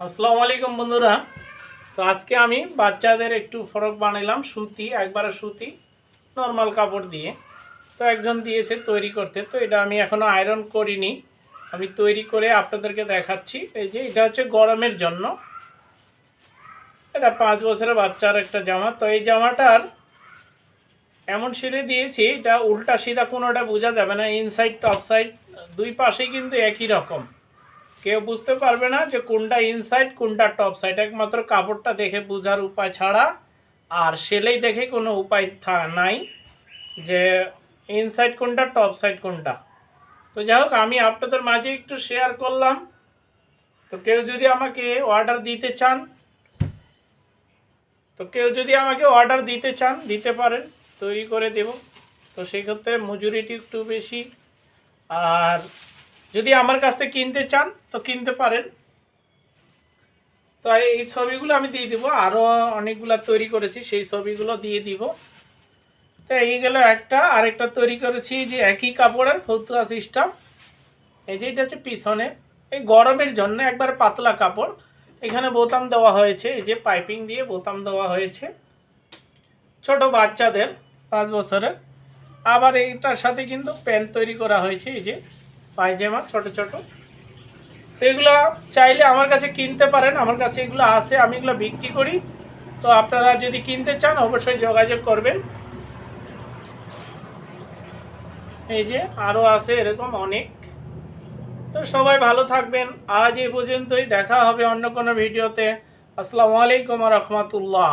আসসালামু আলাইকুম বন্ধুরা। তো আজকে আমি বাচ্চাদের একটু ফরক বানাইলাম, সুতি, একবারে সুতি, নর্মাল কাপড় দিয়ে। তো একজন দিয়েছে তৈরি করতে, তো এটা আমি এখনও আয়রন করিনি। আমি তৈরি করে আপনাদেরকে দেখাচ্ছি। এই যে এটা হচ্ছে গরমের জন্য। এটা পাঁচ বছরের বাচ্চার একটা জামা। তো এই জামাটার এমন সিলে দিয়েছি, এটা উল্টা সিধা কোনোটা বোঝা যাবে না ইনসাইড টপ সাইড দুই পাশেই কিন্তু একই রকম। কেউ বুঝতে পারবে না যে কোনটা ইনসাইড কোনটা টপ সাইড একমাত্র কাপড়টা দেখে বোঝার উপায় ছাড়া আর সেলেই দেখে কোনো উপায় থা- নাই যে ইনসাইড কোনটা টপ সাইড কোনটা। তো যাই হোক, আমি আপনাদের মাঝে একটু শেয়ার করলাম। তো কেউ যদি আমাকে অর্ডার দিতে চান, তো কেউ যদি আমাকে অর্ডার দিতে চান, দিতে পারেন, তৈরি করে দেব। তো সেক্ষেত্রে মজুরিটি একটু বেশি। আর যদি আমার কাছ থেকে কিনতে চান, তো কিনতে পারেন। তো এই ছবিগুলো আমি দিয়ে দিব। আরও অনেকগুলো তৈরি করেছি, সেই ছবিগুলো দিয়ে দিব। তো এই গেল একটা। আরেকটা তৈরি করেছি যে একই কাপড়ের ফতুয়া সিস্টেম এই যে এটা হচ্ছে পিছনে। এই গরমের জন্য একবার পাতলা কাপড়। এখানে বোতাম দেওয়া হয়েছে। এই যে পাইপিং দিয়ে বোতাম দেওয়া হয়েছে। ছোট বাচ্চাদের, পাঁচ বছরের। আবার এইটার সাথে কিন্তু প্যান্ট তৈরি করা হয়েছে। এই যে পায়জামা, ছোট ছোট। তো এগুলো চাইলে আমার কাছে কিনতে পারেন। আমার কাছে এগুলো আছে, আমি এগুলো বিক্রি করি। তো আপনারা যদি কিনতে চান, অবশ্যই যোগাযোগ করবেন। এই যে আরও আছে এরকম অনেক। তো সবাই ভালো থাকবেন। আজ এই পর্যন্তই। দেখা হবে অন্য কোনো ভিডিওতে। আসসালামু আলাইকুম রহমতুল্লাহ।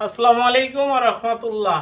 আসসালামু আলাইকুম রহমতুল্লাহ।